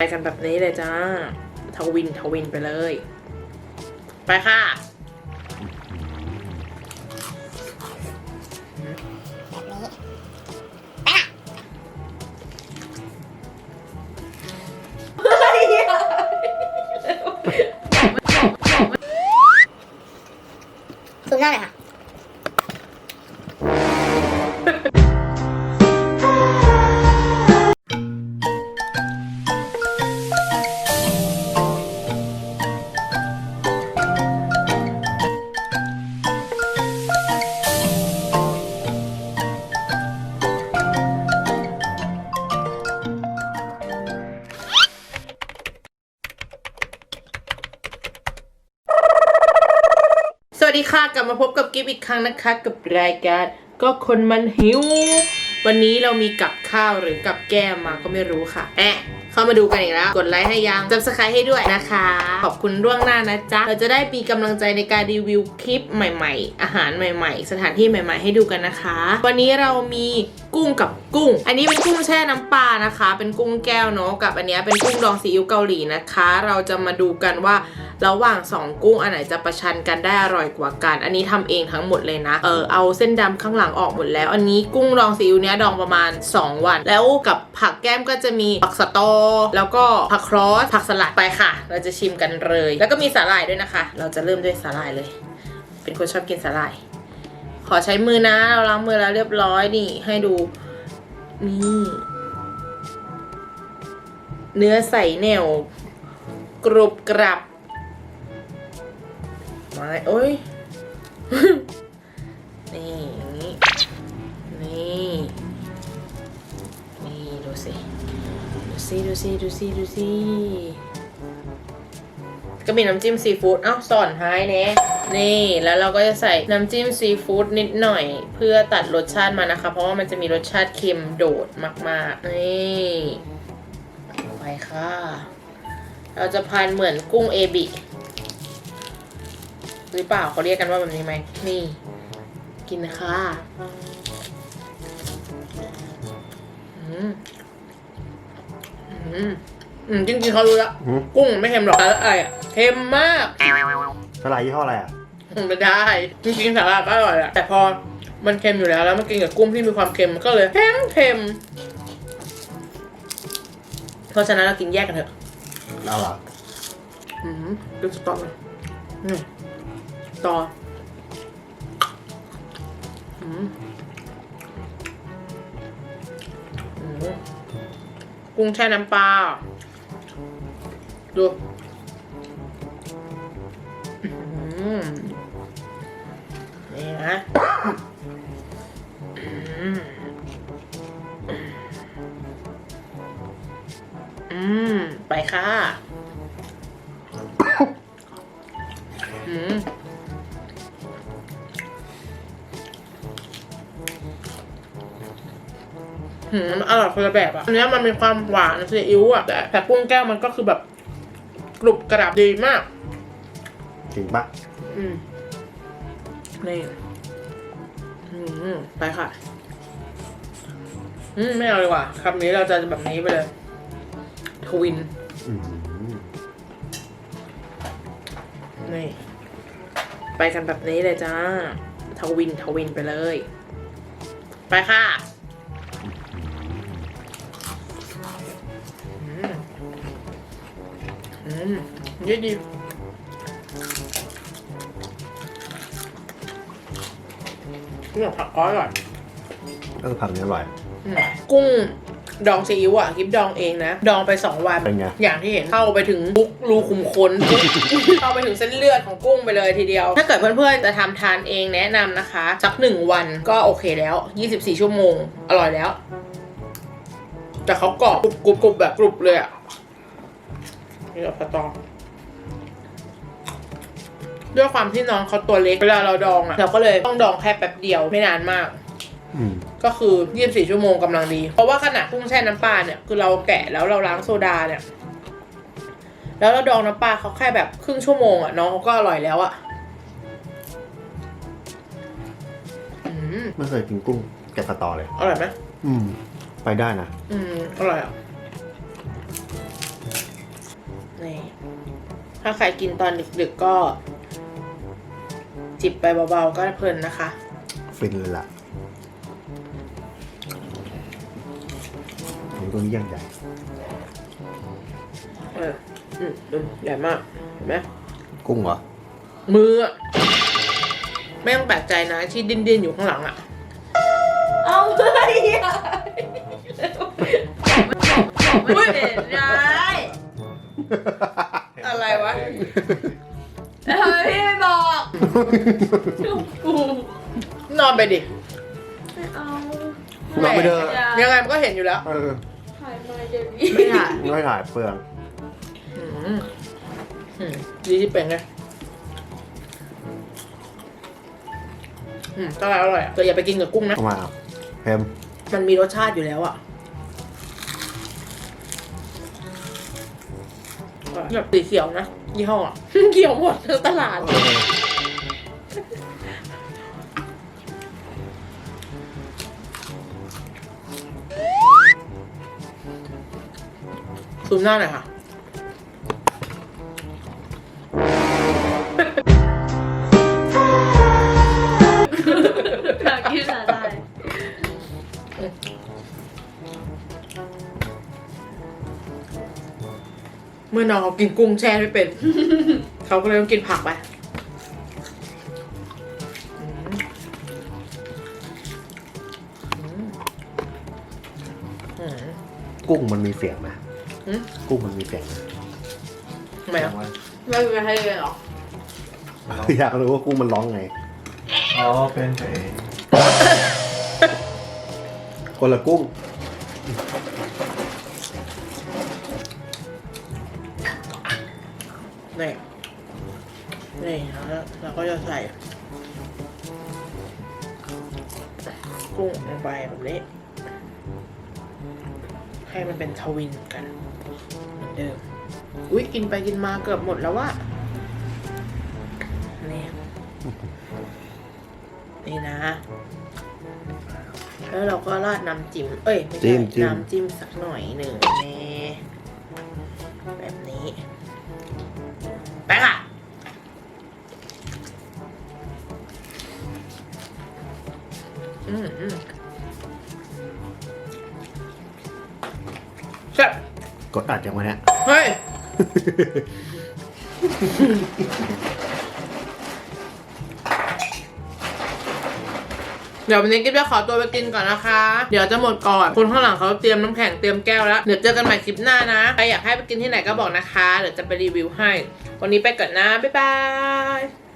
ไปกันแบบนี้เลยจ้า ทวินทวินไปเลย ไปค่ะแบบนี้ซูมหน้าหน่อยค่ะ ดีค่ะกลับมาพบกับกิฟอีกครั้งนะคะ กับรายการก็คนมันหิว วันนี้เรามีกับข้าวหรือกับแก้มมาก็ไม่รู้ค่ะแอะเข้ามาดูกันอีกแล้ว กดไลค์ให้ยังจับสไครต์ให้ด้วยนะคะ ขอบคุณร่วงหน้านะจ๊ะ เราจะได้มีกำลังใจในการรีวิวคลิปใหม่ ๆ อาหารใหม่ ๆ สถานที่ใหม่ ๆ ให้ดูกันนะคะ วันนี้เรามี กุ้งกับกุ้ง อันนี้เป็นกุ้งแช่น้ำปลานะคะ เป็นกุ้งแก้วเนาะกับอันนี้เป็นกุ้งดองซีอิ๊วเกาหลีนะคะ เราจะมาดูกันว่าระหว่างสองกุ้งอันไหนจะประชันกันได้อร่อยกว่ากัน อันนี้ทำเองทั้งหมดเลยนะ เออเอาเส้นดำข้างหลังออกหมดแล้ว อันนี้กุ้งดองซีอิ๊วเนี้ยดองประมาณ 2 วัน แล้วกับผักแก้มก็จะมีผักสะตอ แล้วก็ผักครอสผักสลัดไปค่ะ เราจะชิมกันเลย แล้วก็มีสาหร่ายด้วยนะคะ เราจะเริ่มด้วยสาหร่ายเลย เป็นคนชอบกินสาหร่าย ขอใช้มือนะ เราล้างมือแล้วเรียบร้อยนี่ให้ดู นี่ เนื้อใสแนว กรุบกรับมาโอ้ยนี่อย่างนี้ นี่ นี่ ดูสิ ดูสิ ดูสิ ดูสิ ดูสิ ก็มีน้ำจิ้มซีฟู้ดเอ้าสอนท้ายเน่นี่แล้วเราก็จะใส่น้ำจิ้มซีฟู้ดนิดหน่อย เพื่อตัดรสชาติมานะคะ เพราะว่ามันจะมีรสชาติเค็มโดดมากๆนี่ไปค่ะ เราจะพันเหมือนกุ้งเอบิหรือเปล่าเขาเรียกกันว่าแบบนี้ไหมนี่ กินนะคะอืมอืมอืมจริงๆเขารู้แล้วหืมกุ้งไม่เค็มหรอกแต่อะไรอะ เค็มมาก สลายยี่ห้ออะไรอะ ไม่ได้ จริงๆสาหร่ายก็อร่อยแหละแต่พอมันเค็มอยู่แล้วแล้วมากินกับกุ้งที่มีความเค็มมันก็เลยเค็มเค็มเพราะฉะนั้นเรากินแยกกันเถอะเอาเหรออืมดูสตอเลยนี่ต่ออืมอืมกุ้งแช่น้ำปลาดู นี่นะอืม ไปค่ะอืมหืมอร่อยคนละแบบอะ อันนี้มันมีความหวานซีอิ๊วอะ แต่แต่กุ้งแก้วมันก็คือแบบกรุบกรับดีมาก จริงปะ อืมนี่อืมไปค่ะ อืมไม่เอาดีกว่าคำนี้เราจะแบบนี้ไปเลย ทวิน อืมนี่ ไปกันแบบนี้เลยจ้า ทวิน ทวินไปเลย ไปค่ะอืมอืมยืด ดีนี่ผักก้อยก่อนเออผักนี้อร่อย อืมกุ้งดองซีอิ๊วอะกิฟดองเองนะ ดองไปสองวันเป็นไง อย่างที่เห็นเข้าไปถึงบุกรูขุมขนปุ๊บเข้าไปถึงเส้นเลือดของกุ้งไปเลยทีเดียว ถ้าเกิดเพื่อนๆจะทำทานเองแนะนำนะคะ สักหนึ่งวันก็โอเคแล้ว 24 ชั่วโมง อร่อยแล้ว แต่เขากรอบกรุบกรุบกรุบแบบกรุบเลยอะนี่กับสตอ ด้วยความที่น้องเขาตัวเล็กเวลาเราดองอะเราก็เลยต้องดองแค่แป๊บเดียวไม่นานมาก อืม ก็คือ 24 ชั่วโมงกำลังดี เพราะว่าขนาดกุ้งแช่น้ำปลาเนี่ยคือเราแกะแล้วเราล้างโซดาเนี่ย แล้วเราดองน้ำปลาเขาแค่แบบครึ่งชั่วโมงอะน้องเขาก็อร่อยแล้วอะอืมไม่เคยกินกุ้งแกะสตอเลย อร่อยไหมอืม ไปได้นะ อืมอร่อยอะนี่ถ้าใครกินตอนดึกๆก็ จิบไปเบาๆก็เพลินนะคะ ฟินเลยล่ะผมตัวนี้ยังใหญ่เอออืมดูใหญ่มากเห็นไหมกุ้งเหรอ มืออะไม่ต้องแปลกใจนะที่ดิ้นๆอยู่ข้างหลังอะเอาเลยอะไม่เห็นไงอะไรวะ ทำไมพี่ไม่บอกกูนอนไปดิ ไม่เอาลองไปเถอะ ยังไงมันก็เห็นอยู่แล้ว เออถ่ายมาเดี๋ยวนี้ไม่ถ่ายไม่ถ่ายเปลืองอืมอืมดีที่เป็นไงอืมก็อร่อยอะแต่อย่าไปกินกับกุ้งนะ เข้ามาเค็มมันมีรสชาติอยู่แล้วอะแบบสีเขียวนะ ยี่ห้ออะเขียวหมดทั้งตลาดเออซูมหน้าหน่อยค่ะอยากกินอะไร เมื่อน้องเขากินกุ้งแช่ไม่เป็น เขาก็เลยต้องกินผักไปอืมอืมกุ้งมันมีเสียงไหมอืมกุ้งมันมีเสียงไหมทำไมอะไม่เป็นไรเลยเหรอ อยากรู้ว่ากุ้งมันร้องไง อ๋อ เป็นไอ้คนละกุ้ง นี่นี่แล้วเราก็จะใส่กุ้งลงไปแบบนี้ ให้มันเป็นทวินกันเหมือนเดิมอุ้ยกินไปกินมาเกือบหมดแล้วว่ะนี่นี่นะ แล้วเราก็ราดน้ำจิ้ม เอ้ยไม่จิ้ใช่มจิ้มน้ำจิ้มสักหน่อยหนึ่งนี่แบบนี้ ไปค่ะ อืมอืมแซ่บกดอัดยังวะเนี่ย เฮ้ย เดี๋ยววันนี้กิ๊บจะขอตัวไปกินก่อนนะคะ เดี๋ยวจะหมดก่อน คนข้างหลังเขาเตรียมน้ำแข็งเตรียมแก้วแล้ว เดี๋ยวเจอกันใหม่คลิปหน้านะ ใครอยากให้ไปกินที่ไหนก็บอกนะคะ เดี๋ยวจะไปรีวิวให้ วันนี้ไปก่อนนะ บ๊ายบาย